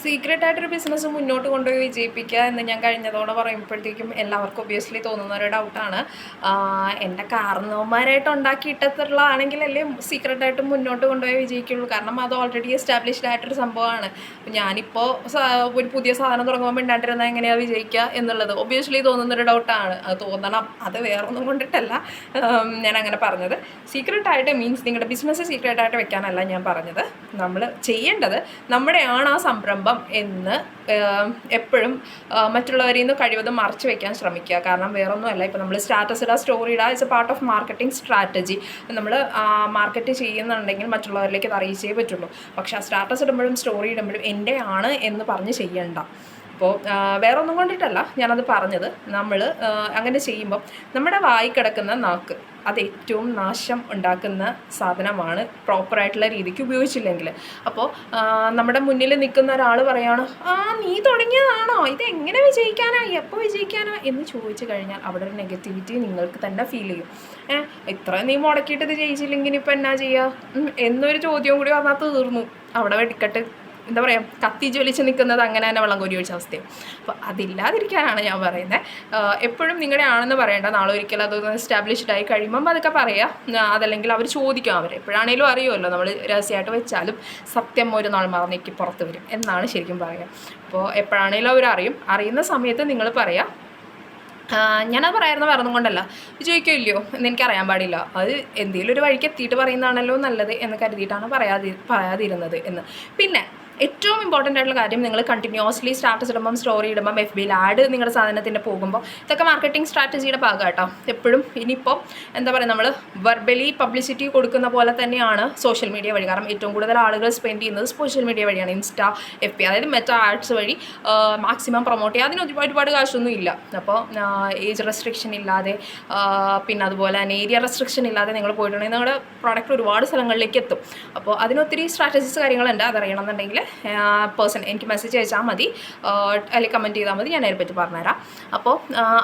Secret ആയിട്ടൊരു business മുന്നോട്ട് കൊണ്ടുപോയി വിജയിപ്പിക്കുക എന്ന് ഞാൻ കഴിഞ്ഞതോടെ പറയുമ്പോഴത്തേക്കും എല്ലാവർക്കും ഒബിയസ്ലി തോന്നുന്ന ഒരു ഡൗട്ടാണ് എന്റെ കാരണവന്മാരായിട്ട് ഉണ്ടാക്കിയിട്ടത്തുള്ളതാണെങ്കിലല്ലേ സീക്രട്ടായിട്ട് മുന്നോട്ട് കൊണ്ടുപോയി വിജയിക്കുള്ളൂ. കാരണം അത് ഓൾറെഡി എസ്റ്റാബ്ലിഷ്ഡ് ആയിട്ടൊരു സംഭവമാണ്. ഞാനിപ്പോൾ ഒരു പുതിയ സാധനം തുടങ്ങുമ്പോൾ മിണ്ടാണ്ടിരുന്നാൽ എങ്ങനെയാണ് വിജയിക്കുക എന്നുള്ളത് ഒബ്വിയസ്ലി തോന്നുന്നൊരു ഡൗട്ടാണ് അത് തോന്നണം. അത് വേറൊന്നും കൊണ്ടിട്ടല്ല. ഞാൻ അങ്ങനെ പറഞ്ഞത്. സീക്രട്ടായിട്ട് മീൻസ് നിങ്ങളുടെ ബിസിനസ് സീക്രട്ടായിട്ട് വെക്കാനല്ല ഞാൻ പറഞ്ഞത്. നമ്മൾ ചെയ്യേണ്ടത് നമ്മുടെയാണ് ആ സംരംഭം. എന്ന് എപ്പോഴും മറ്റുള്ളവരിൽ നിന്ന് കഴിവതും മറച്ചു വെക്കാൻ ശ്രമിക്കുക. കാരണം വേറൊന്നുമല്ല ഇപ്പോൾ നമ്മൾ സ്റ്റാറ്റസ് ഇടാ സ്റ്റോറി ഇടാ it's a part of marketing strategy നമ്മൾ മാർക്കറ്റ് ചെയ്യുന്നുണ്ടെങ്കിൽ മറ്റുള്ളവരിലേക്ക് അത് അറിയിച്ചേ പറ്റുള്ളൂ. പക്ഷേ ആ സ്റ്റാറ്റസ് ഇടുമ്പോഴും സ്റ്റോറി ഇടുമ്പോഴും എന്റെ ആണ് എന്ന് പറഞ്ഞ് ചെയ്യണ്ട. അപ്പോൾ വേറെ ഒന്നും കൊണ്ടിട്ടല്ല. ഞാനത് പറഞ്ഞത്. നമ്മൾ അങ്ങനെ ചെയ്യുമ്പോൾ നമ്മുടെ വായി കിടക്കുന്ന നാക്ക് അത് ഏറ്റവും നാശം ഉണ്ടാക്കുന്ന സാധനമാണ് പ്രോപ്പറായിട്ടുള്ള രീതിക്ക് ഉപയോഗിച്ചില്ലെങ്കിൽ. അപ്പോൾ നമ്മുടെ മുന്നിൽ നിൽക്കുന്ന ഒരാൾ പറയാണ് ആ നീ തുടങ്ങിയതാണോ? ഇത് എങ്ങനെ വിജയിക്കാനാ എപ്പോൾ വിജയിക്കാനാ? എന്ന് ചോദിച്ചു കഴിഞ്ഞാൽ അവിടെ ഒരു നെഗറ്റിവിറ്റി നിങ്ങൾക്ക് തന്നെ ഫീൽ ചെയ്യും. ഏഹ് ഇത്ര നീ മുടക്കിയിട്ട് ഇത് ജയിച്ചില്ലെങ്കിൽ ഇനിയിപ്പോൾ എന്നാ ചെയ്യുക എന്നൊരു ചോദ്യം കൂടി വന്നാൽ തീർന്നു. അവിടെ വെടിക്കെട്ട് എന്താ പറയുക കത്തി ജ്വലിച്ച് നിൽക്കുന്നത് അങ്ങനെ തന്നെ വെള്ളം കോരി ഒഴിച്ച അവസ്ഥയും. അപ്പോൾ അതില്ലാതിരിക്കാനാണ് ഞാൻ പറയുന്നത് എപ്പോഴും നിങ്ങളുടെ ആണെന്ന് പറയേണ്ട. നാളെ ഒരിക്കലും അതൊന്ന് എസ്റ്റാബ്ലിഷ്ഡ് ആയി കഴിയുമ്പം അതൊക്കെ പറയാം. ആ, അതല്ലെങ്കിൽ അവർ ചോദിക്കും അവർ എപ്പോഴാണേലും അറിയുമല്ലോ നമ്മൾ രഹസ്യമായിട്ട് വെച്ചാലും സത്യം ഒരു നാൾ മറന്നേക്ക് പുറത്ത് വരും എന്നാണ് ശരിക്കും പറയുക. അപ്പോൾ എപ്പോഴാണേലും അവർ അറിയും. അറിയുന്ന സമയത്ത് നിങ്ങൾ പറയാം. ഞാനത് പറയായിരുന്നു പറഞ്ഞുകൊണ്ടല്ല കൊണ്ടല്ല. വിജയിക്കില്ലയോ എന്ന് എനിക്കറിയാൻ പാടില്ല. അത് എന്തെങ്കിലും ഒരു വഴിക്ക് എത്തിയിട്ട് പറയുന്നതാണല്ലോ നല്ലത് എന്ന് കരുതിയിട്ടാണ് പറയാതി പറയാതിരുന്നത് എന്ന്. പിന്നെ ഏറ്റവും ഇമ്പോർട്ടന്റ് ആയിട്ടുള്ള കാര്യം നിങ്ങൾ കണ്ടിന്യൂസ്ലി സ്റ്റാറ്റസ് ഇടുമ്പം സ്റ്റോറി ഇടുമ്പം എഫ് ബിയിൽ ആഡ് നിങ്ങളുടെ സാധനത്തിന്റെ പോകുമ്പോൾ ഇതൊക്കെ മാർക്കറ്റിംഗ് സ്ട്രാറ്റജിയുടെ ഭാഗം കേട്ടോ എപ്പോഴും ഇനിയിപ്പോൾ എന്താ പറയുക നമ്മൾ വെർബലി പബ്ലിസിറ്റി കൊടുക്കുന്ന പോലെ തന്നെയാണ് സോഷ്യൽ മീഡിയ വഴി. കാരണം ഏറ്റവും കൂടുതൽ ആളുകൾ സ്പെൻഡ് ചെയ്യുന്നത് സോഷ്യൽ മീഡിയ വഴിയാണ്. ഇൻസ്റ്റ എഫ് ബി അതായത് മെറ്റ ആഡ്സ് വഴി മാക്സിമം പ്രൊമോട്ട് ചെയ്യുക അതിന് ഒരുപാട് ഒരുപാട് കാശൊന്നും ഇല്ല. അപ്പോൾ ഏജ് റെസ്ട്രിക്ഷൻ ഇല്ലാതെ പിന്നെ അതുപോലെ തന്നെ ഏരിയ റെസ്ട്രിക്ഷൻ ഇല്ലാതെ നിങ്ങൾ പോയിട്ടുണ്ടെങ്കിൽ നിങ്ങളുടെ പ്രോഡക്റ്റ് ഒരുപാട് സ്ഥലങ്ങളിലേക്ക് എത്തും. അപ്പോൾ അതിനൊത്തിരി സ്ട്രാറ്റജീസ് കാര്യങ്ങളുണ്ട്. അതറിയണമെന്നുണ്ടെങ്കിൽ പേഴ്സൺ എനിക്ക് മെസ്സേജ് അയച്ചാൽ മതി. അല്ലെങ്കിൽ കമന്റ് ചെയ്താൽ മതി. ഞാൻ അതിനെപ്പറ്റി പറഞ്ഞുതരാം. അപ്പോൾ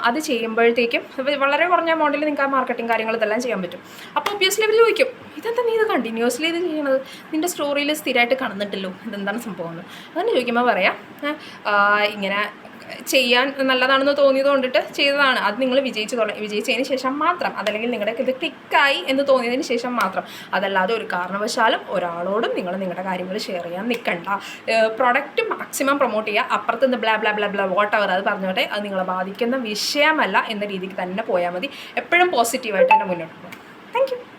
അത് ചെയ്യുമ്പോഴത്തേക്കും വളരെ കുറഞ്ഞ എമൗണ്ടിൽ നിങ്ങൾക്ക് ആ മാർക്കറ്റിംഗ് കാര്യങ്ങൾ ഇതെല്ലാം ചെയ്യാൻ പറ്റും. അപ്പോൾ ഒബ്വിയസ്ലി അവർ ചോദിക്കും ഇതെന്താ നീ ഇത് കണ്ടിന്യൂസ്ലി ഇത് ചെയ്യണത്? നിന്റെ സ്റ്റോറിയിൽ സ്ഥിരമായിട്ട് കാണുന്നുണ്ടല്ലോ. ഇതെന്താണ് സംഭവം? എന്ന്. അങ്ങനെ ചോദിക്കുമ്പോൾ പറയാം ഇങ്ങനെ ചെയ്യാൻ നല്ലതാണെന്ന് തോന്നിയത് കൊണ്ടിട്ട് ചെയ്തതാണ്. അത് നിങ്ങൾ വിജയിച്ചു തുടങ്ങി വിജയിച്ചതിന് ശേഷം മാത്രം. അതല്ലെങ്കിൽ നിങ്ങളുടെ ഇത് ക്ലിക്കായി എന്ന് തോന്നിയതിന് ശേഷം മാത്രം. അതല്ലാതെ ഒരു കാരണവശാലും ഒരാളോടും നിങ്ങൾ നിങ്ങളുടെ കാര്യങ്ങൾ ഷെയർ ചെയ്യാൻ നിൽക്കണ്ട പ്രൊഡക്റ്റ് മാക്സിമം പ്രൊമോട്ട് ചെയ്യുക. അപ്പുറത്ത് നിന്ന് blah blah blah blah what അവർ അത് പറഞ്ഞോട്ടെ. അത് നിങ്ങളെ ബാധിക്കുന്ന വിഷയമല്ല എന്ന രീതിക്ക് തന്നെ പോയാൽ മതി. എപ്പോഴും പോസിറ്റീവായിട്ട് തന്നെ മുന്നോട്ട് പോകാം. താങ്ക്